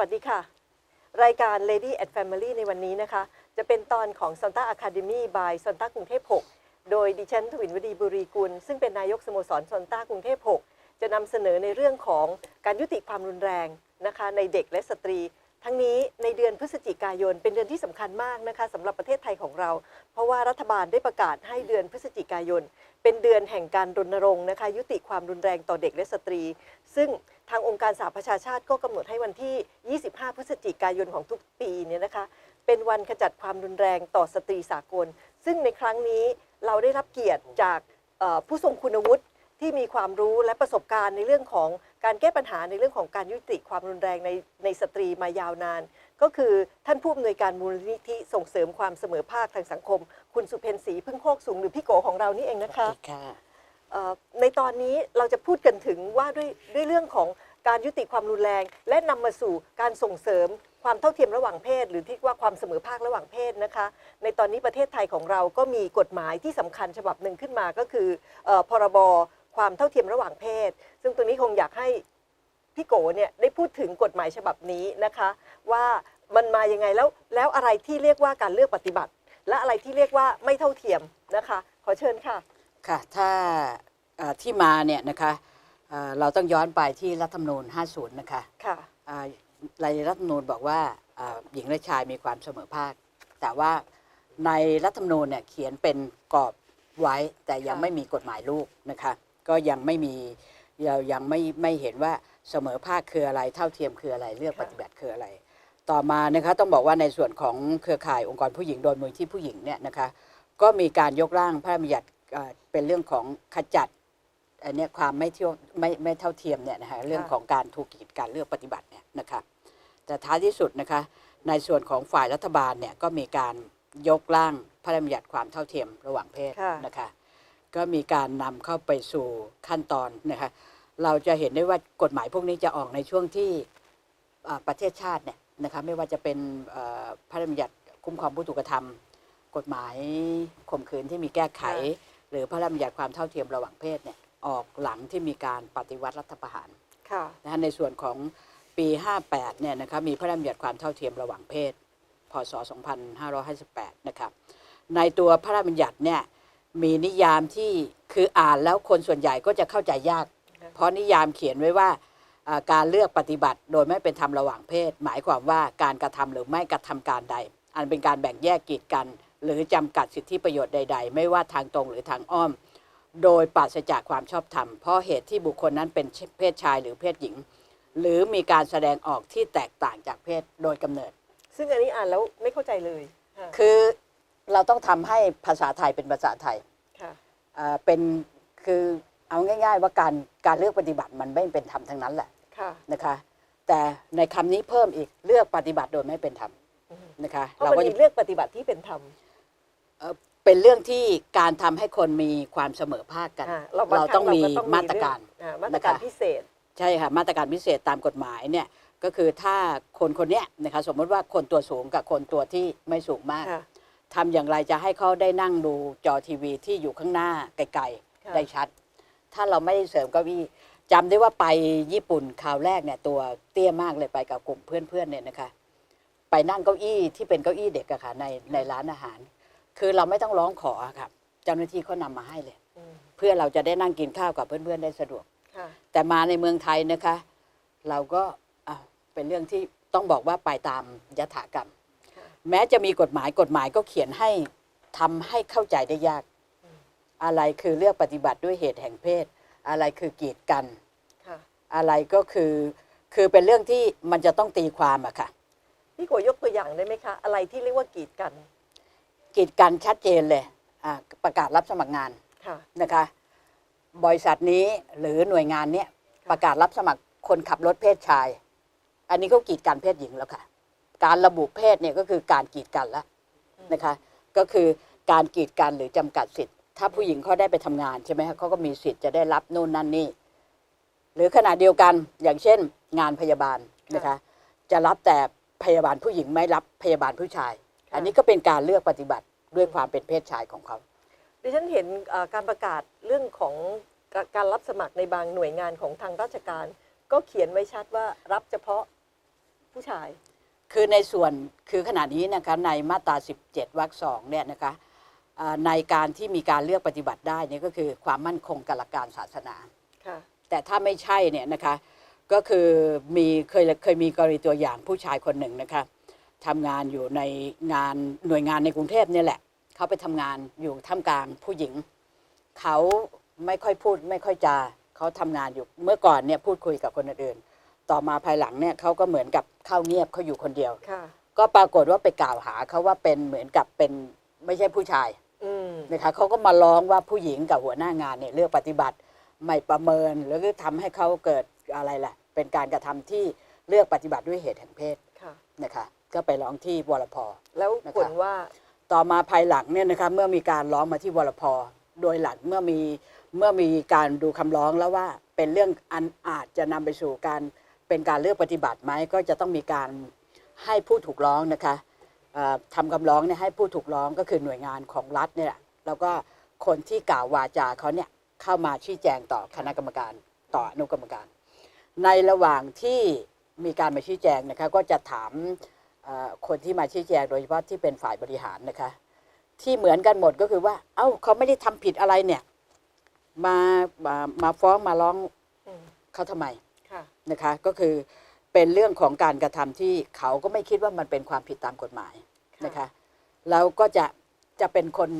วัสดีค่ะ รายการ Lady and Family ในวันนี้นะคะ จะเป็นตอนของ Santa Academy by Santa กรุงเทพ 6 โดยดิฉันทวินวดีบุรีกุล ซึ่งเป็นนายกสโมสร Santa กรุงเทพ 6 จะนำเสนอในเรื่องของการยุติความรุนแรงนะคะในเด็กและสตรี ทั้งนี้ในเดือนพฤศจิกายน เป็นเดือนที่สำคัญมากนะคะสำหรับประเทศไทยของเรา เพราะว่ารัฐบาลได้ประกาศให้เดือนพฤศจิกายน เป็นเดือนแห่งการรณรงค์นะคะยุติความรุนแรงต่อเด็กและสตรี ซึ่งทางองค์การสหประชาชาติก็กำหนดให้วันที่ 25 พฤศจิกายนของทุกปีเนี่ยนะคะเป็นวันขจัดความรุนแรงต่อสตรีสากล ซึ่งในครั้งนี้เราได้รับเกียรติจากผู้ทรงคุณวุฒิที่มีความรู้และประสบการณ์ในเรื่องของการแก้ปัญหาในเรื่องของการยุติความรุนแรงในในสตรีมายาวนาน ก็คือท่านผู้อำนวยการมูลนิธิส่งเสริมความเสมอภาคทางสังคม คุณสุเพนศรีพึ่งโคกสูงหรือพี่โกของเรานี่เองนะคะค่ะเอ่อในตอนนี้เราจะพูดกันถึงว่าด้วยด้วยเรื่องของการยุติความรุนแรง และนำมาสู่การส่งเสริมความเท่าเทียมระหว่างเพศ หรือที่ว่าความเสมอภาคระหว่างเพศนะคะ ในตอนนี้ประเทศไทยของเราก็มีกฎหมายที่สำคัญฉบับหนึ่งขึ้นมาก็คือเอ่อพรบความเท่าเทียมระหว่างเพศ ซึ่งตรงนี้คงอยากให้พี่โกเนี่ยได้พูดถึงกฎหมายฉบับนี้นะคะ ว่ามันมายังไงแล้วแล้วอะไรที่เรียกว่าการเลือกปฏิบัติ และอะไรที่เรียกว่าไม่เท่าเทียมนะคะ ขอเชิญค่ะค่ะถ้าเอ่อที่มาเนี่ยนะคะเอ่อเราต้องย้อนไปที่รัฐธรรมนูญ 50 นะคะค่ะอ่ารายรัฐธรรมนูญบอกว่าอ่าหญิงและชายมีความเสมอภาค แต่ว่าในรัฐธรรมนูญเนี่ยเขียนเป็นกรอบไว้แต่ยังค่ะไม่มีกฎหมายลูกนะคะก็ยังไม่มีเรายังไม่ไม่เห็นว่าเสมอภาคคืออะไรเท่าเทียมคืออะไรเลือกปฏิบัติคืออะไร ต่อมานะคะต้องบอกว่าในส่วนของเครือข่ายองค์กรผู้หญิงโดยมูลที่ผู้หญิงเนี่ยนะคะก็มีการยกร่างพระราชบัญญัติเอ่อเป็นเรื่องของขจัดอันเนี้ยความไม่เที่ยวไม่ไม่เท่าเทียมเนี่ยนะคะเรื่องของการถูกกีดการเลือกปฏิบัติเนี่ยนะคะแต่ท้ายที่สุดนะคะในส่วนของฝ่ายรัฐบาลเนี่ยก็มีการยกร่างพระราชบัญญัติความเท่าเทียมระหว่างเพศค่ะนะคะก็มีการนำเข้าไปสู่ขั้นตอนนะคะเราจะเห็นได้ว่ากฎหมายพวกนี้จะออกในช่วงที่อ่าประเทศชาติเนี่ย นะคะไม่ว่าจะเป็นเอ่อพระราชบัญญัติคุ้มครองผู้ถูกกระทำกฎหมายข่มขืนที่มีแก้ไขค่ะหรือพระราชบัญญัติความเท่าเทียมระหว่างเพศเนี่ยออกหลังที่มีการปฏิวัติรัฐประหารค่ะนะฮะในส่วนของปี 58เนี่ยนะครับมีพระราชบัญญัติความเท่าเทียมระหว่างเพศ พศ 2558 นะครับในตัวพระราชบัญญัติเนี่ยมีนิยามที่คืออ่านแล้วคนส่วนใหญ่ก็จะเข้าใจยากค่ะเพราะนิยามเขียนไว้ว่าอ่า การเลือกปฏิบัติ โดยไม่เป็นธรรมระหว่างเพศ หมายความว่าการกระทำหรือไม่กระทำการใด อันเป็นการแบ่งแยกกีดกัน หรือจำกัดสิทธิประโยชน์ใด ๆ ไม่ว่าทางตรงหรือทางอ้อม โดยปราศจากความชอบธรรมเพราะเหตุที่บุคคลนั้นเป็นเพศชายหรือเพศหญิง หรือมีการแสดงออกที่แตกต่างจากเพศโดยกำเนิด ซึ่งอันนี้อ่านแล้วไม่เข้าใจเลยค่ะคือเราต้องทำให้ภาษาไทยเป็นภาษาไทยค่ะอ่าเป็นคือเอาง่าย ๆ ว่าการการเลือกปฏิบัติมันไม่เป็นธรรมทั้งนั้นแหละค่ะ นะคะ แต่ในคำนี้เพิ่มอีกเลือกปฏิบัติโดยไม่เป็นธรรมอืมนะคะเพราะเรามันก็มีจะเลือกปฏิบัติที่เป็นธรรมเอ่อเป็นเรื่องที่การทำให้คนมีความเสมอภาคกัน อ่เราต้องมีเก็มาตรการเรื่องอ่มาตรการนะคะ พิเศษ ใช่ค่ะมาตรการพิเศษตามกฎหมายเนี่ยก็คือถ้าคนคนเนี้ยนะคะสมมติว่าคนตัวสูงกับคนตัวที่ไม่สูงมาก ค่ะทำอย่างไรจะให้เขาได้นั่งดูจอทีวีที่อยู่ข้างหน้าไกลค่ะ ๆได้ชัด ถ้าเราไม่ได้เสริมเก้าอี้ จำได้ว่าไปญี่ปุ่นคราวแรกเนี่ยตัวเตี้ยมากเลยไปกับกลุ่มเพื่อนๆเนี่ยนะคะ ไปนั่งเก้าอี้ที่เป็นเก้าอี้เด็กอะค่ะในในร้านอาหาร คือเราไม่ต้องร้องขออะครับเจ้าหน้าที่เขานำมาให้เลยอืมเพื่อเราจะได้นั่งกินข้าวกับเพื่อนๆได้สะดวกค่ะแต่มาในเมืองไทยนะคะ เราก็อะเป็นเรื่องที่ต้องบอกว่าไปตามยถากรรมค่ะแม้จะมีกฎหมายกฎหมายก็เขียนให้ทำให้เข้าใจได้ยากอืมอะไรคือเลือกปฏิบัติด้วยเหตุแห่งเพศ อะไรคือกีดกันค่ะอะไรก็คือคือเป็นเรื่องที่มันจะต้องตีความอะค่ะพี่โกยกตัวอย่างได้ไหมคะอะไรที่เรียกว่ากีดกัน กีดกันชัดเจนเลยอะประกาศรับสมัครงานค่ะนะคะ บริษัทนี้หรือหน่วยงานเนี้ยประกาศรับสมัครคนขับรถเพศชาย อันนี้ก็กีดกันเพศหญิงแล้วค่ะ การระบุเพศเนี่ยก็คือการกีดกันแล้วนะคะ ก็คือการกีดกันหรือจำกัดสิทธิ์ ถ้าผู้หญิงเขาได้ไปทำงานใช่ไหมคะเขาก็มีสิทธิ์จะได้รับนู่นนั่นนี่ หรือขณะเดียวกันอย่างเช่น งานพยาบาลนะคะ จะรับแต่พยาบาลผู้หญิงไม่รับพยาบาลผู้ชายค่ะอันนี้ก็เป็นการเลือกปฏิบัติด้วยความเป็นเพศชายของเขา ดิฉันเห็นเอ่อการประกาศเรื่องของกาการรับสมัครในบางหน่วยงานของทางราชการ ก็เขียนไว้ชัดว่ารับเฉพาะผู้ชาย คือในส่วนคือขณะนี้นะคะในมาตรา 17วรรคสองเนี่ยนะคะอ่า ในการที่มีการเลือกปฏิบัติได้เนี่ยก็คือความมั่นคงกับหลักการศาสนาค่ะแต่ถ้าไม่ใช่เนี่ยนะคะก็คือมีเคยเคยมีกรณีตัวอย่างผู้ชายคนหนึ่งนะคะทำงานอยู่ในงานหน่วยงานในกรุงเทพเนี่ยแหละ เขาไปทำงานอยู่ท่ามกลางผู้หญิง เขาไม่ค่อยพูดไม่ค่อยจาเขาทำงานอยู่เมื่อก่อนเนี่ยพูดคุยกับคนอื่นๆต่อมาภายหลังเนี่ยเขาก็เหมือนกับเข้าเงียบเขาอยู่คนเดียวค่ะก็ปรากฏว่าไปกล่าวหาเขาว่าเป็นเหมือนกับเป็นไม่ใช่ผู้ชายอืม นะคะเขาก็มาร้องว่าผู้หญิงกับหัวหน้างานเนี่ยเลือกปฏิบัติไม่ประเมินหรือทำให้เขาเกิดอะไรล่ะ เป็นการกระทำที่เลือกปฏิบัติด้วยเหตุแห่งเพศค่ะนะคะก็ไปร้องที่วรพแล้วนะคะผลว่าต่อมาภายหลังเนี่ยนะคะเมื่อมีการร้องมาที่วรพโดยหลังเมื่อมีเมื่อมีการดูคำร้องแล้วว่าเป็นเรื่องอันอาจจะนำไปสู่การเป็นการเลือกปฏิบัติไหมก็จะต้องมีการให้ผู้ถูกร้องนะคะเอ่อ ทำคำร้องเนี่ยให้ผู้ถูกร้องก็คือหน่วยงานของรัฐเนี่ยแหละแล้วก็คนที่กล่าววาจาเขาเนี่ยเข้ามาชี้แจงต่อคณะกรรมการต่ออนุกรรมการ ในระหว่างที่มีการมาชี้แจงนะคะก็จะถามเอ่อคนที่มาชี้แจงโดยเฉพาะที่เป็นฝ่ายบริหารนะคะ ที่เหมือนกันหมดก็คือว่า เอ้าเขาไม่ได้ทำผิดอะไรเนี่ยมามามาฟ้องมาร้องอืมเขาทำไมค่ะนะคะ ก็คือ เป็นเรื่องของการกระทำที่เขาก็ไม่คิดว่ามันเป็นความผิดตามกฎหมายนะคะแล้วก็จะจะเป็นคน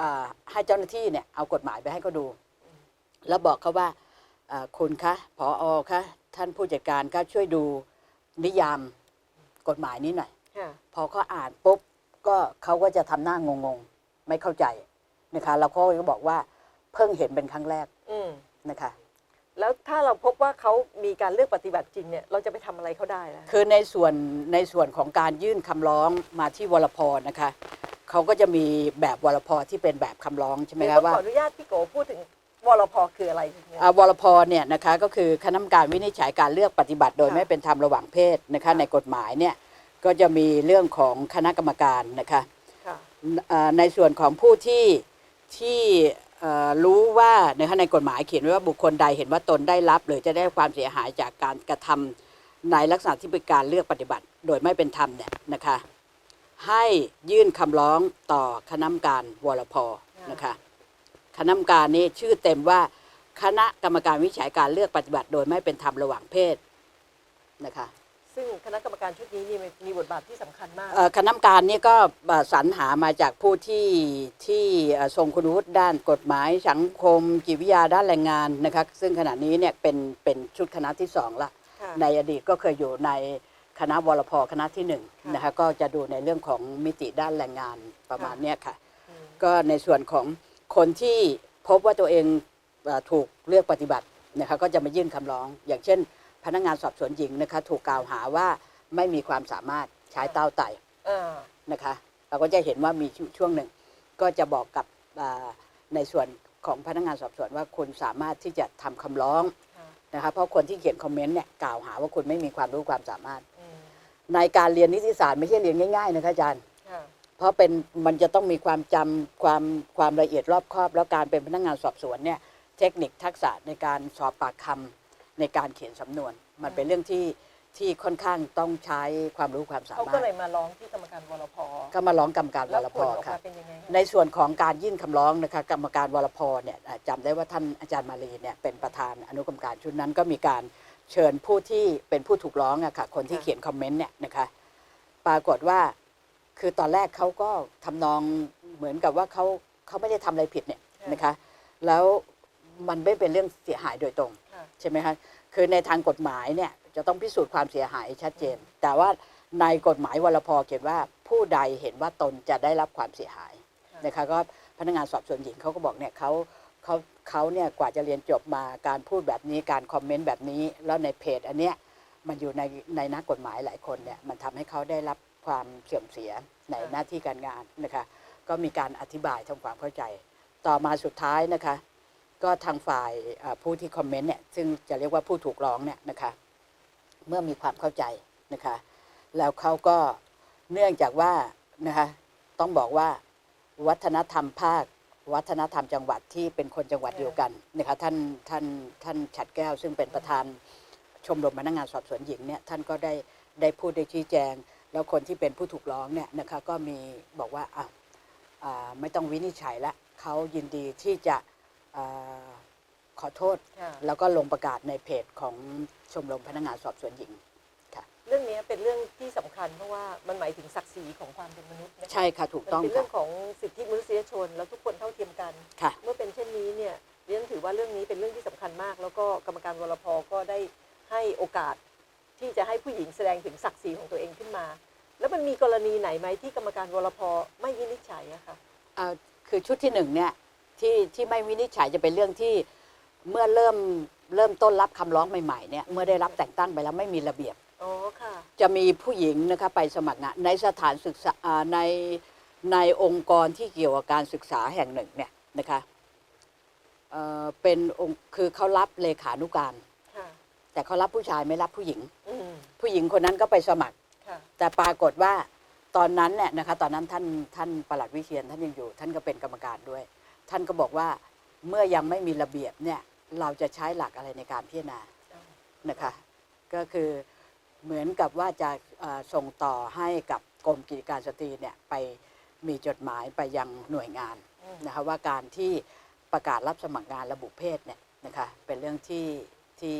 อ่าให้เจ้าหน้าที่เนี่ยเอากฎหมายไปให้เขาดู แล้วบอกเขาว่าอ่าคุณคะผออคะท่านผู้จัดการก็ช่วยดูนิยามกฎหมายนี้หน่อยค่ะพอเขาอ่านปุ๊บก็เขาก็จะทำหน้างงๆไม่เข้าใจนะคะแล้วเขาก็บอกว่าเพิ่งเห็นเป็นครั้งแรกอืมนะคะ แล้วถ้าเราพบว่าเขามีการเลือกปฏิบัติจริงเนี่ยเราจะไปทำอะไรเขาได้ล่ะ คือในส่วนในส่วนของการยื่นคำร้องมาที่วรพนะคะเขาก็จะมีแบบวรพที่เป็นแบบคำร้องใช่ไหมเดี๋ยวคะต้องว่าขออนุญาตพี่โกพูดถึงวรพคืออะไรเนี่ยอ่าวรพเนี่ยนะคะก็คือคณะกรรมการวินิจฉัยการเลือกปฏิบัติโดยค่ะไม่เป็นธรรมระหว่างเพศนะคะค่ะ ในกฎหมายเนี่ยก็จะมีเรื่องของคณะกรรมการนะคะค่ะเอ่อในส่วนของผู้ที่ที่เอ่อ รู้ว่านะคะในกฎหมายเขียนไว้ว่าบุคคลใดเห็นว่าตนได้รับ หรือจะได้ความเสียหายจากการกระทำในลักษณะที่เป็นการเลือกปฏิบัติ โดยไม่เป็นธรรมเนี่ยนะคะให้ยื่นคำร้องต่อคณะกรรมการวรพนะคะคณะกรรมการนี้ชื่อเต็มว่าคณะกรรมการวิจัยการเลือกปฏิบัติ โดยไม่เป็นธรรมระหว่างเพศนะคะ ซึ่งคณะกรรมการชุดนี้นี่มีบทบาทที่สำคัญมาก เอ่อคณะกรรมการนี่ก็เอ่อสรรหามาจากผู้ที่ที่เอ่อทรงคุณวุฒิด้านกฎหมายสังคม จิตวิทยาด้านแรงงานนะคะซึ่งขณะนี้เนี่ยเป็นเป็นชุดคณะที่สองละ ค่ะ ในอดีตก็เคยอยู่ในคณะวรพคณะที่หนึ่งค่ะนะคะก็จะดูในเรื่องของมิติด้านแรงงานประมาณค่ะ เนี้ยค่ะ อืม ก็ในส่วนของคนที่พบว่าตัวเองเอ่อถูกเลือกปฏิบัตินะคะก็จะมายื่นคำร้อง อย่างเช่น พนักงานสอบสวนหญิงนะคะถูกกล่าวหาว่าไม่มีความสามารถใช้เต้าไต่เออนะคะ เราก็จะเห็นว่ามีช่วงหนึ่ง ก็จะบอกกับอ่าในส่วนของพนักงานสอบสวนว่าคุณสามารถที่จะทำคำร้องค่ะนะคะเพราะคนที่เขียนคอมเมนต์เนี่ยกล่าวหาว่าคุณไม่มีความรู้ความสามารถอืมในการเรียนนิติศาสตร์ไม่ใช่เรียนง่ายๆนะคะอาจารย์ค่ะเพราะเป็นมันจะต้องมีความจำความความละเอียดรอบคอบ แล้วการเป็นพนักงานสอบสวนเนี่ยเทคนิคทักษะในการสอบปากคำ ในการเขียนสำนวน มันเป็นเรื่องที่ที่ค่อนข้างต้องใช้ความรู้ความสาเขามาก็รถเลยมาร้องที่กรรมการวรพก็มาร้องกรรมการวแล้วรผพลออกค่ะมาเป็นยังไงคะในส่วนของการยื่นคำร้องนะคะกรรมการวรพเนี่ยอ่าจำได้ว่าท่านอาจารย์มาลีเนี่ยเป็นประธานอนุกรรมการชุดนั้นก็มีการเชิญผู้ที่เป็นผู้ถูกร้องอะค่ะคนที่เขียนคอมเมนต์เนี่ยนะคะปรากฏว่าคือตอนแรกเขาก็ทำนองเหมือนกับว่าเขาเขาไม่ได้ทำอะไรผิดเนี่ยนะคะ แล้วมันไม่เป็นเรื่องเสียหายโดยตรงค่ะ ใช่ไหมคะคือในทางกฎหมายเนี่ยจะต้องพิสูจน์ความเสียหายชัดเจน แต่ว่าในกฎหมายวรพเขียนว่าผู้ใดเห็นว่าตนจะได้รับความเสียหายนะคะก็พนักงานสอบสวนหญิงเขาก็บอกเนี่ยเขาเขาเขาเนี่ยกว่าจะเรียนจบมาการพูดแบบนี้การคอมเมนต์แบบนี้ แล้วในเพจอันเนี้ยมันอยู่ในในนักกฎหมายหลายคนเนี่ยมันทำให้เขาได้รับความเสื่อมเสียในหน้าที่การงานนะคะก็มีการอธิบายทำความเข้าใจ ต่อมาสุดท้ายนะคะ ก็ทางฝ่ายผู้ที่คอมเมนต์เนี่ยซึ่งจะเรียกว่าผู้ถูกร้องเนี่ยนะคะเมื่อมีความเข้าใจนะคะแล้วเขาก็เนื่องจากว่านะคะต้องบอกว่าวัฒนธรรมภาค วัฒนธรรมจังหวัดที่เป็นคนจังหวัดเดียวกันนะคะท่านท่านท่านฉัดแก้ว ซึ่งเป็นประธานชมรมพนักงานสอบสวนหญิงเนี่ยท่านก็ได้ได้พูดได้ชี้แจง แล้วคนที่เป็นผู้ถูกร้องเนี่ยนะคะก็มีบอกว่าอ่าไม่ต้องวินิจฉัยละเขายินดีที่จะ อ่าขอโทษ ค่ะแล้วก็ลงประกาศในเพจของชมรมพนักงานสอบสวนหญิง เรื่องนี้เป็นเรื่องที่สำคัญเพราะว่ามันหมายถึงศักดิ์ศรีของความเป็นมนุษย์นะคะใช่ค่ะถูกมันต้องเป็นเรื่ค่ะองของสิทธิมนุษยชน แล้วทุกคนเท่าเทียมกัน ค่ะ เมื่อเป็นเช่นนี้เนี่ยเรียนถือว่าเรื่องนี้เป็นเรื่องที่สำคัญมาก แล้วก็กรรมการวรพก็ได้ให้โอกาสที่จะให้ผู้หญิงแสดงถึงศักดิ์ศรีของตัวเองขึ้นมา แล้วมันมีกรณีไหนไหมที่กรรมการวรพไม่วินิจฉัยอะค่ะเอ่อคือชุดที่หนึ่งเนี่ย ที่ที่ไม่วินิจฉัยจะเป็นเรื่องที่เมื่อเริ่มเริ่มต้นรับคำร้องใหม่ๆเนี่ยเมื่อได้รับแต่งตั้งไปแล้วไม่มีระเบียบอ๋อค่ะ จะมีผู้หญิงนะคะไปสมัครงานในสถานศึกษาอ่าในในองค์กรที่เกี่ยวกับการศึกษาแห่งหนึ่งเนี่ยนะคะเอ่อเป็นองค์คือเขารับเลขานุการ ค่ะ แต่เขารับผู้ชายไม่รับผู้หญิง อืม ผู้หญิงคนนั้นก็ไปสมัคร ค่ะ แต่ปรากฏว่าตอนนั้นเนี่ยนะคะตอนนั้นท่านท่านประหลัดวิเชียนท่านยังอยู่ ท่านก็เป็นกรรมการด้วย ท่านก็บอกว่าเมื่อยังไม่มีระเบียบเนี่ยเราจะใช้หลักอะไรในการพิจารณานะคะ ก็คือเหมือนกับว่าจะเอ่อส่งต่อให้กับกรมกิจการสตรีเนี่ยไปมีจดหมายไปยังหน่วยงานอืมนะคะว่าการที่ประกาศรับสมัครงานระบุเพศเนี่ยนะคะเป็นเรื่องที่ที่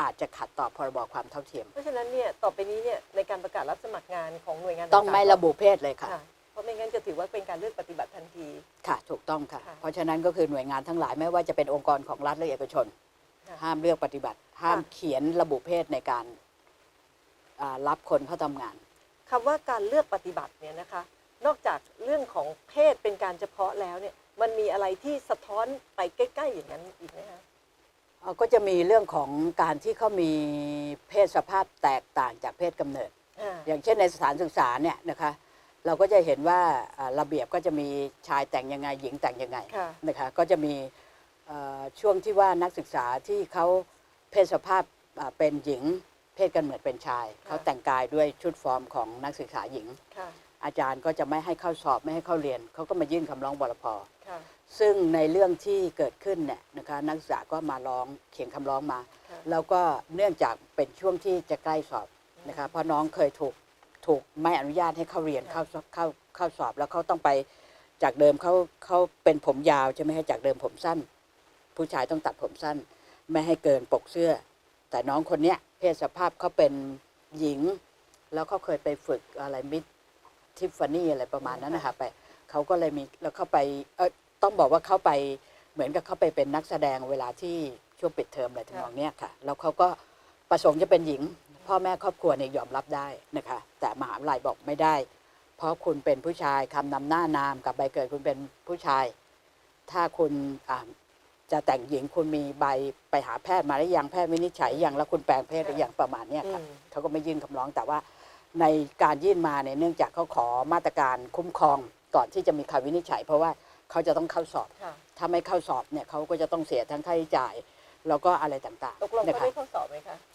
อาจจะขัดต่อพรบความเท่าเทียม เพราะฉะนั้นเนี่ยต่อไปนี้เนี่ยในการประกาศรับสมัครงานของหน่วยงานต้องไม่างๆระบุเพศเลยค่ะค่ะเพราะ ไม่งั้นจะถือว่าเป็นการเลือกปฏิบัติทันที ค่ะ ถูกต้องค่ะ ค่ะเพราะฉะนั้นก็คือหน่วยงานทั้งหลายไม่ว่าจะเป็นองค์กรของรัฐและเอกชน ค่ะห้ามเลือกปฏิบัติ ห้ามค่ะ เขียนระบุเพศในการอ่ารับคนเข้าทำงาน คำว่าการเลือกปฏิบัติเนี่ยนะคะ นอกจากเรื่องของเพศเป็นการเฉพาะแล้วเนี่ย มันมีอะไรที่สะท้อนไปใกล้ ๆ อย่างนั้นอีกไหมคะเอ่อก็จะมีเรื่องของการที่เขามีเพศสภาพแตกต่างจากเพศกำเนิด อ่าอย่างเช่นในสถานศึกษาเนี่ยนะคะ เราก็จะเห็นว่าอ่าระเบียบก็จะมีชายแต่งยังไงหญิงแต่งยังไงค่ะนะคะก็จะมีเอ่อช่วงที่ว่านักศึกษาที่เขาเพศสภาพอ่าเป็นหญิงเพศกำเนิดเป็นชาย เขาแต่งกายด้วยชุดฟอร์มของนักศึกษาหญิงค่ะอาจารย์ก็จะไม่ให้เข้าสอบไม่ให้เข้าเรียน เขาก็มายื่นคำร้องบรพค่ะซึ่งในเรื่องที่เกิดขึ้นเนี่ยนะคะนักศึกษาก็มาร้องเขียนคำร้องมาค่ะแล้วก็เนื่องจากเป็นช่วงที่จะใกล้สอบนะคะเพราะน้องเคยถูก ถูกไม่อนุญาตให้เข้าเรียนเข้าเข้าเข้าสอบแล้วเขาต้องไปจากเดิมเขาเขาเป็นผมยาวใช่ไหมคะจากเดิมผมสั้น ผู้ชายต้องตัดผมสั้น ไม่ให้เกินปกเสื้อ แต่น้องคนเนี้ยเพศสภาพเขาเป็นหญิง แล้วเขาเคยไปฝึกอะไรมิดทิฟฟานี่อะไรประมาณนั้นนะคะไปเขาก็เลยมีแล้วเขาไปเออต้องบอกว่าเขาไปเหมือนกับเขาไปเป็นนักแสดงเวลาที่ช่วงปิดเทอมอะไรทำนองเนี้ยค่ะ แล้วเขาก็ ประสงค์จะเป็นหญิง พ่อแม่ครอบครัวเนี่ยยอมรับได้นะคะ แต่มหาวิทยาลัยบอกไม่ได้ เพราะคุณเป็นผู้ชายคำนำหน้านามกับใบเกิดคุณเป็นผู้ชาย ถ้าคุณอ่าจะแต่งหญิงคุณมีใบไปหาแพทย์มาหรือยังแพทย์วินิจฉัยยังแล้วคุณแปลงเพศหรือยังประมาณเนี้ยค่ะอืมเขาก็ไม่ยื่นคำร้องแต่ว่า ในการยื่นมาเนี่ยเนื่องจากเขาขอมาตรการคุ้มครองก่อนที่จะมีคำวินิจฉัย เพราะว่าเขาจะต้องเข้าสอบค่ะถ้าไม่เข้าสอบเนี่ยเขาก็จะต้องเสียทั้งค่าใช้จ่าย แล้วก็อะไรต่างตกลงๆนะเขาคะได้ข้อสอบไหมคะเอ่อ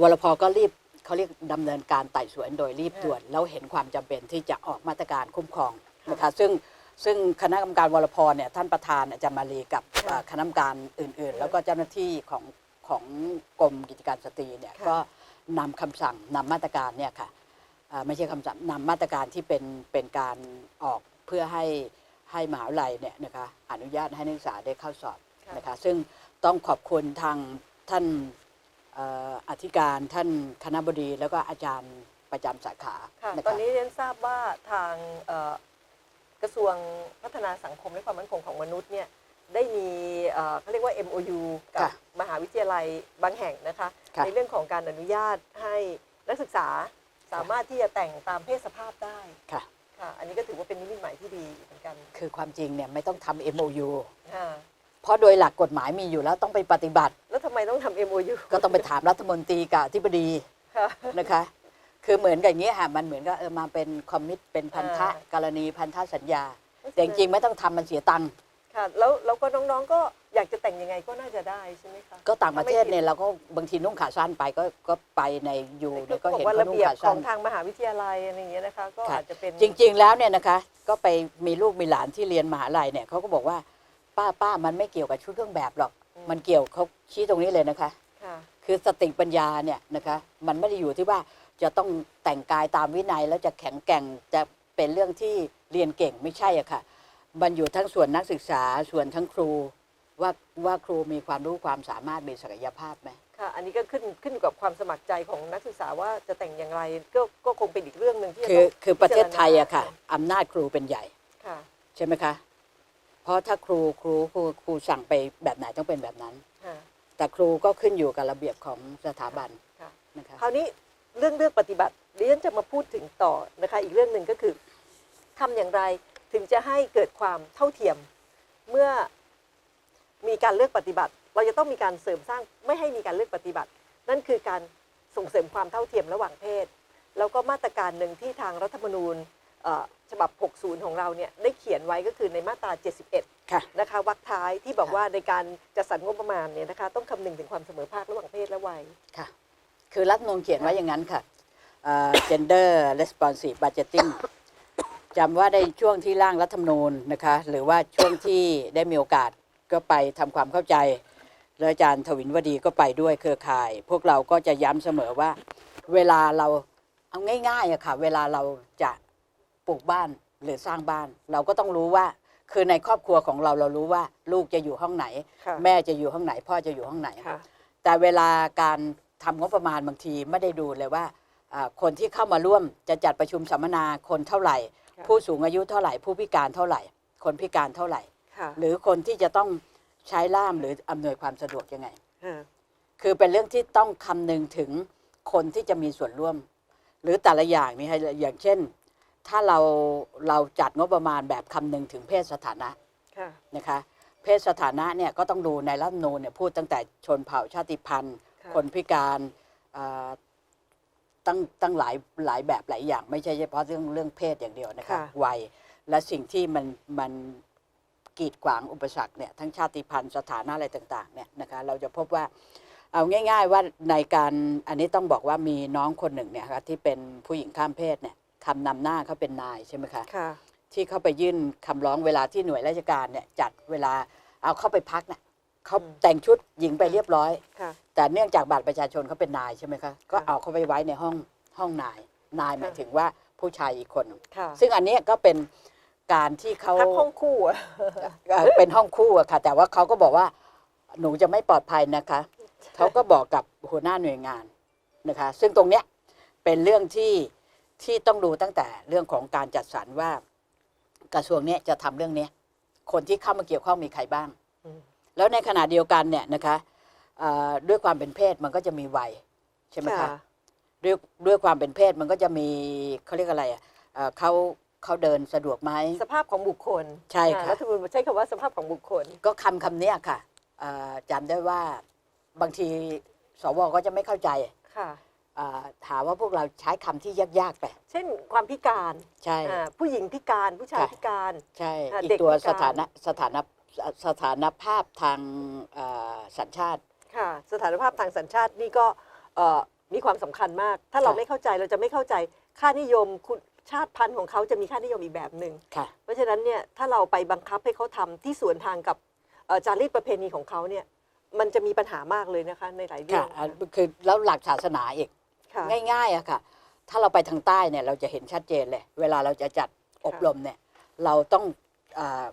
วรพก็รีบเขาเรียกดำเนินการไต่สวนโดยรีบอ่าด่วน แล้วเห็นความจำเป็นที่จะออกมาตรการคุ้มครองค่ะนะคะซึ่งซึ่งคณะกรรมการวรพเนี่ยท่านประธานอาจารย์มาลีกับค่ะเอ่อคณะกรรมการอื่นๆค่ะแล้วก็เจ้าหน้าที่ของของกรมกิจการสตรีเนี่ยค่ะก็นำคำสั่งนำมาตรการเนี่ยค่ะเอ่อไม่ใช่คำสั่งนำมาตรการที่เป็นเป็นการออกเพื่อให้ให้มหาวิทยาลัยเนี่ยนะคะอนุญาตให้นักศึกษาได้เข้าสอบค่ะนะคะซึ่งต้องขอบคุณทางท่านเอ่ออธิการท่านคณะบดีแล้วก็อาจารย์ประจำสาขาค่ะนะตอนคะนี้เรียนทราบว่าทางเอ่อกระทรวงพัฒนาสังคมและความมั่นคงของมนุษย์เนี่ยได้มีเอ่อเขาเรียกว่า MOU กับมหาวิทยาลัยบางแห่งนะคะค่ะในเรื่องของการอนุญาตให้นักศึกษาสามารถที่จะแต่งตามเพศสภาพได้ค่ะค่ะ อันนี้ก็ถือว่าเป็นนิมิตหมายที่ดีเหมือนกัน คือความจริงเนี่ยไม่ต้องทำ MOU ค่ะ เพราะโดยหลักกฎหมายมีอยู่แล้วต้องไปปฏิบัติ แล้วทำไมต้องทำ MOU ก็ต้องไปถามรัฐมนตรีกับอธิบดีค่ะ นะคะ คือเหมือนกับอย่างนี้ค่ะมันเหมือนกับเออมาเป็นคอมมิตเป็นพันธะอ่ากรณีพันธสัญญา แต่จริงๆไม่ต้องทำมันเสียตังค์ค่ะ แล้วแล้วก็น้องๆก็อยากจะแต่งยังไงก็น่าจะได้ใช่ไหมคะ ก็ต่างประเทศเนี่ยเราก็บางทีนุ่งขาสั้นไปก็ก็ไปในอยู่แต่เนี่ยก็ก็บอกเห็นว่าเขาระนุ่งเบียบขาขสั้อน งทางมหาวิทยาลัยอะไรอย่างเงี้ยนะคะ ก็ค่ะ อาจจะเป็น จริงๆ แล้วเนี่ยนะคะ ก็ไปมีลูกมีหลานที่เรียนมหาลัยเนี่ยเขาก็บอกว่า ป้าป้ามันไม่เกี่ยวกับชุดเครื่องแบบหรอก มันเกี่ยวเขาชี้ตรงนี้เลยนะคะค่ะคือสติปัญญาเนี่ยนะคะ มันไม่ได้อยู่ที่ว่าจะต้องแต่งกายตามวินัยแล้วจะแข็งแกร่งจะเป็นเรื่องที่เรียนเก่งไม่ใช่อะค่ะ มันอยู่ทั้งส่วนนักศึกษาส่วนทั้งครูว่าว่าครูมีความรู้ความสามารถมีศักยภาพไหมค่ะอันนี้ก็ขึ้นขึ้นอยู่กับความสมัครใจของนักศึกษาว่าจะแต่งอย่างไรก็ก็คงเป็นอีกเรื่องหนึ่งที่จะคือต้องคือประเทศไทยอะค่ะอำนาจครูเป็นใหญ่ค่ะใช่ไหมคะ เพราะถ้าครูครูครูครูสั่งไปแบบไหนต้องเป็นแบบนั้น ค่ะ แต่ครูก็ขึ้นอยู่กับระเบียบของสถาบันค่ะ นะคะคราวนี้เรื่องเลือกปฏิบัติดิฉันจะมาพูดถึงต่อนะคะ อีกเรื่องหนึ่งก็คือทำอย่างไรถึงจะให้เกิดความเท่าเทียม เมื่อมีการเลือกปฏิบัติ เราจะต้องมีการเสริมสร้างไม่ให้มีการเลือกปฏิบัติ นั่นคือการส่งเสริมความเท่าเทียมระหว่างเพศ แล้วก็มาตรการหนึ่งที่ทางรัฐธรรมนูญเอ่อ ฉบับ 60 ของเราเนี่ยได้เขียนไว้ก็คือในมาตรา 71ค่ะนะคะวรรคท้ายที่บอกค่ะว่าในการจัดสรรงบประมาณเนี่ยนะคะต้องคำนึงถึงความเสมอภาคระหว่างเพศและวัยค่ะ คือรัฐธรรมนูลเขียนไว้อย่างนั้นค่ะเอ่อ gender responsive budgeting จำว่าในช่วงที่ร่างรัฐธรรมนูญนะคะ หรือว่าช่วงที่ได้มีโอกาสก็ไปทำความเข้าใจแล้วอาจารย์ถวินวดีก็ไปด้วยเครือข่าย พวกเราก็จะย้ำเสมอว่า เวลาเราเอาง่ายๆอะค่ะ เวลาเราจะ ปลูกบ้านหรือสร้างบ้าน เราก็ต้องรู้ว่า คือในครอบครัวของเราเรารู้ว่า ลูกจะอยู่ห้องไหน ค่ะแม่จะอยู่ห้องไหน พ่อจะอยู่ห้องไหน ค่ะ แต่เวลาการทำงบประมาณบางทีไม่ได้ดูเลยว่าอ่าคนที่เข้ามาร่วมจะจัดประชุมสัมมนาคนเท่าไหร่ ค่ะ ผู้สูงอายุเท่าไหร่ ผู้พิการเท่าไหร่ คนพิการเท่าไหร่ ค่ะหรือคนที่จะต้องใช้ล่ามหรืออำนวยความสะดวกยังไง ค่ะคือเป็นเรื่องที่ต้องคำนึงถึงคนที่จะมีส่วนร่วม หรือแต่ละอย่างนี่ให้อย่างเช่น ถ้าเราเราจัดงบประมาณแบบคำนึงถึงเพศสถานะค่ะ นะคะ เพศสถานะเนี่ยก็ต้องดูในรัฐธรรมนูญเนี่ยพูดตั้งแต่ชนเผ่าชาติพันธุ์ ค่ะ คนพิการอ่าตั้งตั้งหลายหลายแบบหลายอย่าง ไม่ใช่เฉพาะเรื่องเรื่องเพศอย่างเดียวนะคะค่ะ วัยและสิ่งที่มันมันกีดขวางอุปสรรคเนี่ยทั้งชาติพันธุ์สถานะอะไรต่างๆเนี่ยนะคะเราจะพบว่าเอาง่าย ๆ ว่าในการอันนี้ต้องบอกว่ามีน้องคนหนึ่งเนี่ยค่ะที่เป็นผู้หญิงข้ามเพศเนี่ย คำนำหน้าเขาเป็นนายใช่ไหมคะค่ะ ที่เขาไปยื่นคำร้องเวลาที่หน่วยราชการเนี่ยจัดเวลาเอาเข้าไปพักเนี่ยเขาอืม แต่งชุดหญิงไปเรียบร้อย ค่ะ แต่เนื่องจากบัตรประชาชนเขาเป็นนายใช่ไหมคะ ก็ค่ะเอาเขาไปไว้ในห้องห้องนาย นายหมายค่ะ ถึงว่าผู้ชายอีกคนหนึ่งค่ะซึ่งอันเนี้ยก็เป็นการที่เขาพักห้องคู่อะ เอ่อเป็นห้องคู่อะค่ะ แต่ว่าเขาก็บอกว่าหนูจะไม่ปลอดภัยนะคะ เขาก็บอกกับหัวหน้าหน่วยงานนะคะ ซึ่งตรงเนี้ยเป็นเรื่องที่ ที่ต้องดูตั้งแต่เรื่องของการจัดสรรว่ากระทรวงเนี้ยจะทำเรื่องเนี้ยคนที่เข้ามาเกี่ยวข้องมีใครบ้างอืมแล้วในขณะเดียวกันเนี่ยนะคะเอ่อด้วยความเป็นเพศมันก็จะมีวัยใช่ไหมคะด้วยด้วยความเป็นเพศมันก็จะมีเขาเรียกอะไรอะเอ่อเขาเขาเดินสะดวกไหมสภาพของบุคคล ใช่ค่ะอ่ารัฐธรรมนูญใช้คำว่าสภาพของบุคคล ก็คำคำเนี้ยค่ะเอ่อจำได้ว่าบางทีสวก็จะไม่เข้าใจค่ะเอ่อ ถามว่าพวกเราใช้คำที่ยากๆไป เช่นความพิการใช่อ่าผู้หญิงพิการผู้ชายค่ะพิการใช่อ่าอีเด็กกตัวพิการสถานะสถานะสถานภาพทางเอ่อสัญชาติค่ะสถานภาพทางสัญชาตินี่ก็เอ่อมีความสำคัญมาก ถ้าเราค่ะไม่เข้าใจเราจะไม่เข้าใจค่านิยมคุณชาติพันธุ์ของเขาจะมีค่านิยมอีกแบบหนึ่งค่ะเพราะฉะนั้นเนี่ยถ้าเราไปบังคับให้เขาทำที่สวนทางกับเอ่อจารีตประเพณีของเขาเนี่ยมันจะมีปัญหามากเลยนะคะในหลายเรื่อค่ะงอะคือแล้วหลักศาสนาอีก ค่ะง่ายๆอะค่ะ ถ้าเราไปทางใต้เนี่ยเราจะเห็นชัดเจนเลย เวลาเราจะจัดอบรมเนี่ยเราต้องอา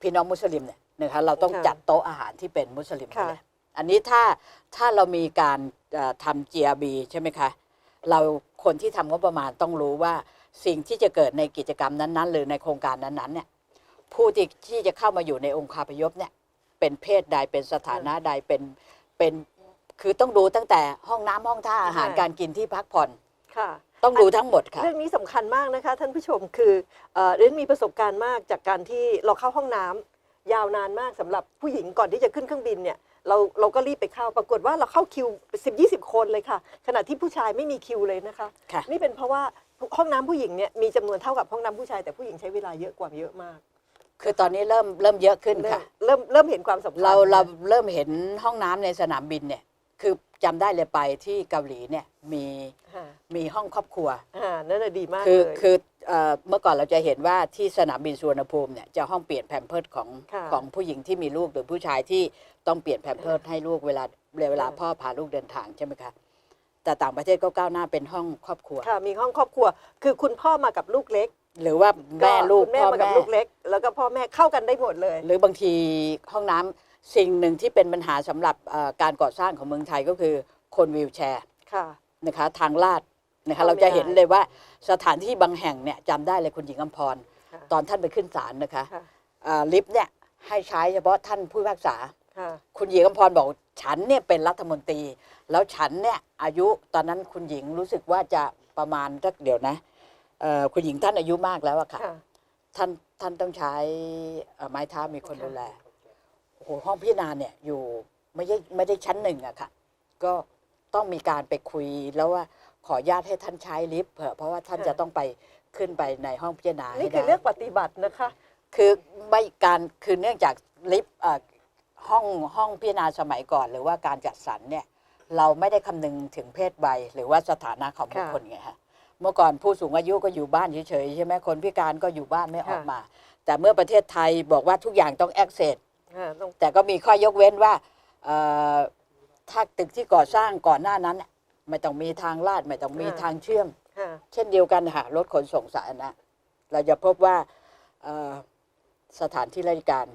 พี่น้องมุสลิมเนี่ยนะคะเราต้องค่ะ จัดโต๊ะอาหารที่เป็นมุสลิมค่ะเลยอันนี้ถ้าถ้าเรามีการอ่าทำ GRB ใช่ไหมคะเราคนที่ทำงบประมาณต้องรู้ว่าสิ่งที่จะเกิดในกิจกรรมนั้นๆ หรือในโครงการนั้นๆเนี่ยผู้ที่ที่จะเข้ามาอยู่ในองค์คาพยพเนี่ยเป็นเพศใดเป็นสถานะใดเป็นเป็น คือต้องดูตั้งแต่ห้องน้ำห้องท่าอาหารค่ะการกินที่พักผ่อน ค่ะ ต้องดูทั้งหมดค่ะ เรื่องนี้สำคัญมากนะคะ ท่านผู้ชมคือเอ่อเรนมีประสบการณ์มากจากการที่เราเข้าห้องน้ำยาวนานมากสำหรับผู้หญิงก่อนที่จะขึ้นเครื่องบินเนี่ยเราเราก็รีบไปเข้าปรากฏว่าเราเข้าคิว 10 20 คนเลยค่ะ ขณะที่ผู้ชายไม่มีคิวเลยนะคะ ค่ะ นี่เป็นเพราะว่าห้องน้ำผู้หญิงเนี่ยมีจำนวนเท่ากับห้องน้ำผู้ชายแต่ผู้หญิงใช้เวลาเยอะกว่าเยอะมากคือตอนนี้เริ่มเริ่มเยอะขึ้นเริ่มค่ะเริ่มเริ่มเห็นความสำคัญเราเราเริ่มเห็นห้องน้ำในสนามบินเนี่ย คือจำได้เลยไปที่เกาหลีเนี่ยมีค่ะมีห้องครอบครัว อ่านั่นน่ะดีมากคือเลยคือเอ่อเมื่อก่อนเราจะเห็นว่าที่สนามบินสุวรรณภูมิเนี่ยจะห้องเปลี่ยนแพมเพิร์ดของค่ะของผู้หญิงที่มีลูกหรือผู้ชายที่ต้องเปลี่ยนแพมเพิร์ดให้ลูกเวลาเวลาพ่อพาลูกเดินทางใช่ไหมคะแต่ต่างประเทศก็ก้าวหน้าเป็นห้องครอบครัว ค่ะมีห้องครอบครัว คือคุณพ่อมากับลูกเล็กหรือว่าแม่ลูกคุณแม่พ่อมากับแม่ลูกเล็ก แล้วก็พ่อแม่เข้ากันได้หมดเลย หรือบางทีห้องน้ำ สิ่งหนึ่งที่เป็นปัญหาสำหรับเอ่อการก่อสร้างของเมืองไทยก็คือคนวีลแชร์ค่ะ นะคะทางลาดนะคะเข้าไม่เราจะเห็นได้เลยว่าสถานที่บางแห่งเนี่ยจำได้เลยคุณหญิงอมพร ค่ะ ตอนท่านไปขึ้นศาลนะคะค่ะอ่าลิฟต์เนี่ยให้ใช้เฉพาะท่านผู้พิพากษา ค่ะ คุณหญิงอมพรบอกฉันเนี่ยเป็นรัฐมนตรี แล้วฉันเนี่ยอายุตอนนั้นคุณหญิงรู้สึกว่าจะประมาณสักเดี๋ยวนะเอ่อคุณหญิงท่านอายุมากแล้วอะค่ะ ค่ะ ท่านท่านต้องใช้เอ่อไม้เท้ามีคนค่ะดูแล โอ้โหห้องพิจารณาเนี่ยอยู่ไม่ได้ไม่ได้ชั้นหนึ่งอะค่ะ ก็ต้องมีการไปคุยแล้วว่าขออนุญาตให้ท่านใช้ลิฟต์เถอะเพราะว่าท่านจะต้องไปขึ้นไปในห้องพิจารณาให้นี่ได้คือเลือกปฏิบัตินะคะ คือไม่การคือเนื่องจากลิฟต์เอ่อห้องห้องพิจารณาสมัยก่อน หรือว่าการจัดสรรเนี่ยเราไม่ได้คำนึงถึงเพศวัยหรือว่าสถานะของบุคคลไงฮะเมื่อก่อนผู้สูงอายุก็อยู่บ้านเฉยๆใช่ไหมคนพิการก็อยู่บ้านไม่ออกมา แต่เมื่อประเทศไทยบอกว่าทุกอย่างต้อง access ค่ะต้อง แต่ก็มีข้อยกเว้นว่าเอ่อถ้าตึกที่ก่อสร้างก่อนหน้านั้นน่ะไม่ต้องมีทางลาดไม่ต้องมีทางเชื่อมค่ะเช่นเดียวกันค่ะรถขนส่งสาธารณะเราจะพบว่าเอ่อสถานที่ราชการ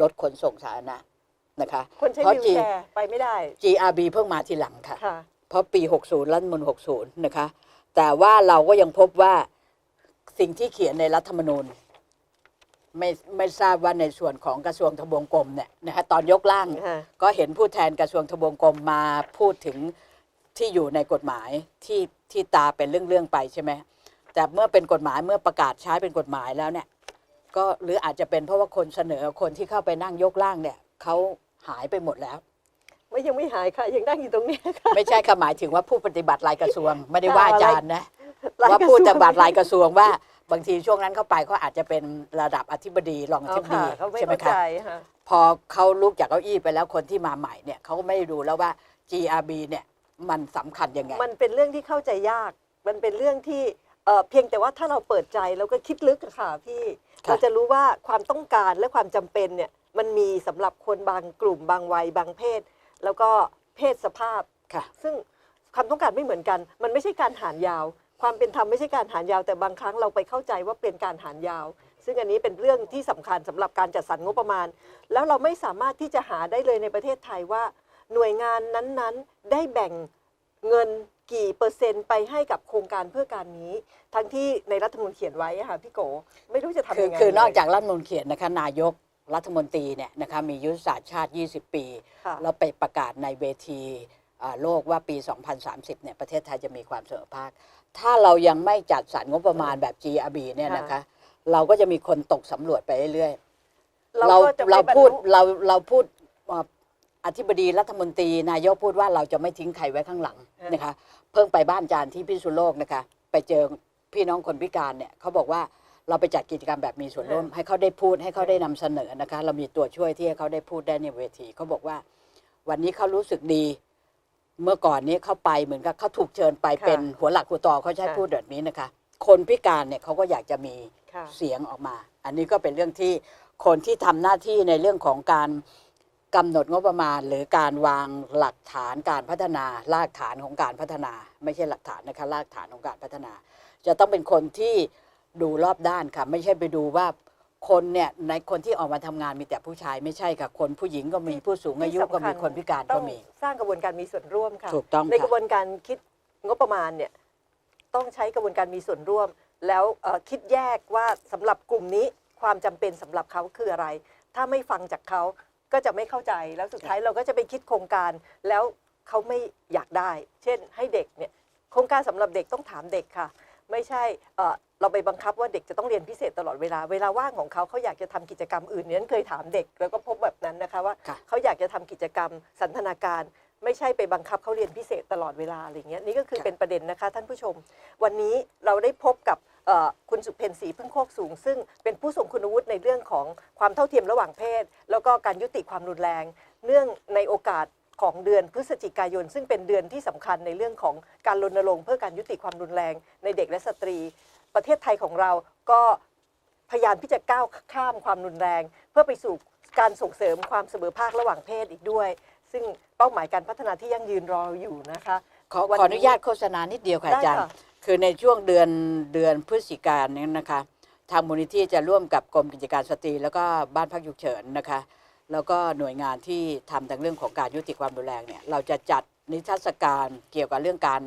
รถขนส่งสาธารณะนะคะคนใช้เพราะวิวจริงแชร์ไปไม่ได้ GRB เพิ่งมาทีหลังค่ะค่ะเพราะปี 60 รัฐธรรมนูล60 นะคะ แต่ว่าเราก็ยังพบว่าสิ่งที่เขียนในรัฐธรรมนูญ ไม่ไม่ทราบว่าในส่วนของกระทรวงทบวงกรมเนี่ยนะคะตอนยกร่างค่ะก็เห็นผู้แทนกระทรวงทบวงกรมมาพูดถึงที่อยู่ในกฎหมายที่ที่ตาเป็นเรื่องๆไปใช่ไหมแต่เมื่อเป็นกฎหมายเมื่อประกาศใช้เป็นกฎหมายแล้วเนี่ยก็หรืออาจจะเป็นเพราะว่าคนเสนอคนที่เข้าไปนั่งยกร่างเนี่ยเขาหายไปหมดแล้ว ไม่ยังไม่หายค่ะยังนั่งอยู่ตรงนี้ค่ะ ไม่ใช่ค่ะหมายถึงว่าผู้ปฏิบัติรายกระทรวง ไม่ได้ว่าอาจารย์นะหลยว่ากระทรผู้ปฏิบัติรายกระทรวงว่า บางทีช่วงนั้นเข้าไปเขาอาจจะเป็นระดับอธิบดีรองออ๋ธิอบดีค่ะเขาไม่ใช่ไหมเข้าคะใจค่ะ พอเขาลุกจากเก้าอี้ไปแล้วคนที่มาใหม่เนี่ยเขาก็ไม่ได้ดูแล้วว่า GRB เนี่ยมันสำคัญยังไง มันเป็นเรื่องที่เข้าใจยาก มันเป็นเรื่องที่เอ่อเพียงแต่ว่าถ้าเราเปิดใจแล้วก็คิดลึกอะค่ะพี่ ค่ะ เราจะรู้ว่าความต้องการและความจำเป็นเนี่ยมันมีสำหรับคนบางกลุ่มบางวัยบางเพศ แล้วก็เพศสภาพ ค่ะ ซึ่งความต้องการไม่เหมือนกัน มันไม่ใช่การหารยาว ความเป็นธรรมไม่ใช่การหารยาวแต่บางครั้งเราไปเข้าใจว่าเป็นการหารยาว ซึ่งอันนี้เป็นเรื่องที่สำคัญสำหรับการจัดสรรงบประมาณ แล้วเราไม่สามารถที่จะหาได้เลยในประเทศไทยว่า หน่วยงานนั้นๆ ได้แบ่งเงินกี่เปอร์เซ็นต์ไปให้กับโครงการเพื่อการนี้ ทั้งที่ในรัฐธรรมนูญเขียนไว้อะค่ะพี่โก ไม่รู้จะทำคือยังไงคือนอกเลยจากรัฐธรรมนูลเขียนนะคะนายกรัฐมนตรีเนี่ยนะคะมียุทธศาสตร์ชาติ 20 ปีค่ะแล้วไปประกาศในเวทีอ่าโลกว่าปี 2030 เนี่ยประเทศไทยจะมีความเสมอภาค ถ้าเรายังไม่จัดสรรงบประมาณแบบ GRB เนี่ยนะคะ เราก็จะมีคนตกสำรวจไปเรื่อยๆเราก็จะไม่เราบรรพูดลุเราเราพูดอ่าอธิบดีรัฐมนตรีนายกพูดว่าเราจะไม่ทิ้งใครไว้ข้างหลังนะคะ เพิ่งไปบ้านจานที่พิษณุโลกนะคะ ไปเจอพี่น้องคนพิการเนี่ยเขาบอกว่าเราไปจัดกิจกรรมแบบมีส่วนร่วม ให้เขาได้พูดให้เขาได้นำเสนอนะคะ เรามีตัวช่วยที่ให้เขาได้พูดได้ในเวทีเขาบอกว่า วันนี้เขารู้สึกดี เมื่อก่อนนี้เขาไปเหมือนกับเขาถูกเชิญไปค่ะเป็นหัวหลักหัวต่อเขาใช้ค่ะพูดแบบนี้นะคะ คนพิการเนี่ยเขาก็อยากจะมีค่ะ เสียงออกมา อันนี้ก็เป็นเรื่องที่คนที่ทำหน้าที่ในเรื่องของการกำหนดงบประมาณ หรือการวางหลักฐานการพัฒนารากฐานของการพัฒนา ไม่ใช่หลักฐานนะคะรากฐานของการพัฒนา จะต้องเป็นคนที่ดูรอบด้านค่ะ ไม่ใช่ไปดูว่า คนเนี่ยในคนที่ออกมาทำงานมีแต่ผู้ชายไม่ใช่ค่ะคนผู้หญิงก็มีผู้สูงอายุก็มีคนพิการต้ก็องมีสร้างกระบวนการมีส่วนร่วมค่ะ ถูกต้องในกระบค่ะวนการคิดงบประมาณเนี่ยต้องใช้กระบวนการมีส่วนร่วม แล้วเอ่อคิดแยกว่าสำหรับกลุ่มนี้ความจำเป็นสำหรับเขาคืออะไร ถ้าไม่ฟังจากเขาก็จะไม่เข้าใจแล้วสุดท้ายเราก็จะไปคิดโครงการแล้วเขาไม่อยากได้ เช่นให้เด็กเนี่ยโครงการสำหรับเด็กต้องถามเด็กค่ะ ไม่ใช่เอ่อเราไปบังคับว่าเด็กจะต้องเรียนพิเศษตลอดเวลา เวลาว่างของเขาเขาอยากจะทำกิจกรรมอื่นเนี่ยเคยถามเด็กแล้วก็พบแบบนั้นนะคะว่าค่ะเขาอยากจะทำกิจกรรมสันทนาการ ไม่ใช่ไปบังคับเขาเรียนพิเศษตลอดเวลาอะไรเงี้ยนี่ก็คือค่ะเป็นประเด็นนะคะท่านผู้ชม วันนี้เราได้พบกับเอ่อคุณสุเพนศรีพึ่งโคกสูง ซึ่งเป็นผู้ทรงคุณวุฒิในเรื่องของความเท่าเทียมระหว่างเพศ แล้วก็การยุติความรุนแรง เนื่องในโอกาส ของเดือนพฤศจิกายน ซึ่งเป็นเดือนที่สำคัญในเรื่องของการรณรงค์เพื่อการยุติความรุนแรงในเด็กและสตรี ประเทศไทยของเราก็พยายามที่จะก้าวข้ามความรุนแรง เพื่อไปสู่การส่งเสริมความเสมอภาคระหว่างเพศอีกด้วย ซึ่งเป้าหมายการพัฒนาที่ยั่งยืนรออยู่นะคะขอวันขออนุนี้ญาตโฆษณานิดเดียวค่ะได้อาจารย์ค่ะคือในช่วงเดือนเดือนพฤศจิกายนนี้นะคะ ทางมูลนิธิจะร่วมกับกรมกิจการสตรี แล้วก็บ้านพักฉุกเฉินนะคะ แล้วก็หน่วยงานที่ทำทางเรื่องของการยุติความรุนแรงเนี่ยเราจะจัดนิทรรศการเกี่ยวกับเรื่องการ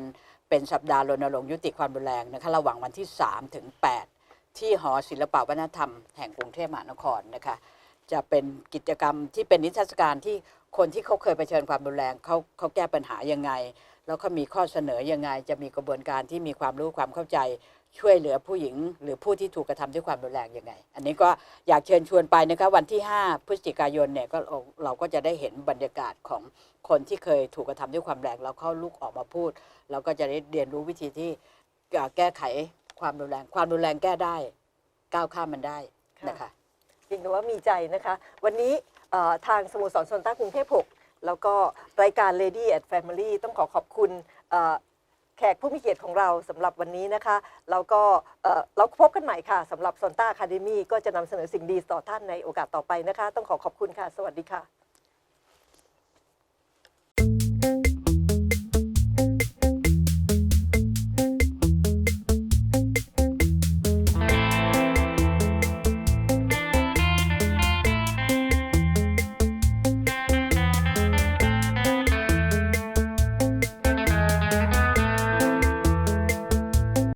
เป็นสัปดาห์รณรงค์ยุติความรุนแรงนะคะระหว่างวันที่ 3 ถึง 8 ที่หอศิลปวัฒนธรรมแห่งกรุงเทพมหานครนะคะจะเป็นกิจกรรมที่เป็นนิทรรศการที่คนที่เขาเคยเผชิญความรุนแรงเขาเขาแก้ปัญหายังไง แล้วเขามีข้อเสนอยังไง จะมีกระบวนการที่มีความรู้ความเข้าใจ ช่วยเหลือผู้หญิง หรือผู้ที่ถูกกระทำด้วยความรุนแรงยังไง อันนี้ก็อยากเชิญชวนไปนะคะวันที่ 5 พฤศจิกายนเนี่ยก็เราก็จะได้เห็นบรรยากาศของคนที่เคยถูกกระทำด้วยความแรงแล้วเขาลุกออกมาพูด เราก็จะได้เรียนรู้วิธีที่แก้ไขความรุนแรง ความรุนแรงแก้ได้ ก้าวข้ามมันได้นะคะจริงๆว่ามีใจนะคะ วันนี้ทางสโมสรโซนต้ากรุงเทพ6แล้วก็รายการ Lady at Family ต้องขอขอบคุณ แขกผู้มีเกียรติของเราสำหรับวันนี้นะคะ แล้วก็เอ่อเราพบกันใหม่ค่ะสำหรับซอนต้าคาเดมีก็จะนำเสนอสิ่งดีต่อท่านในโอกาสต่อไปนะคะ ต้องขอขอบคุณค่ะ สวัสดีค่ะ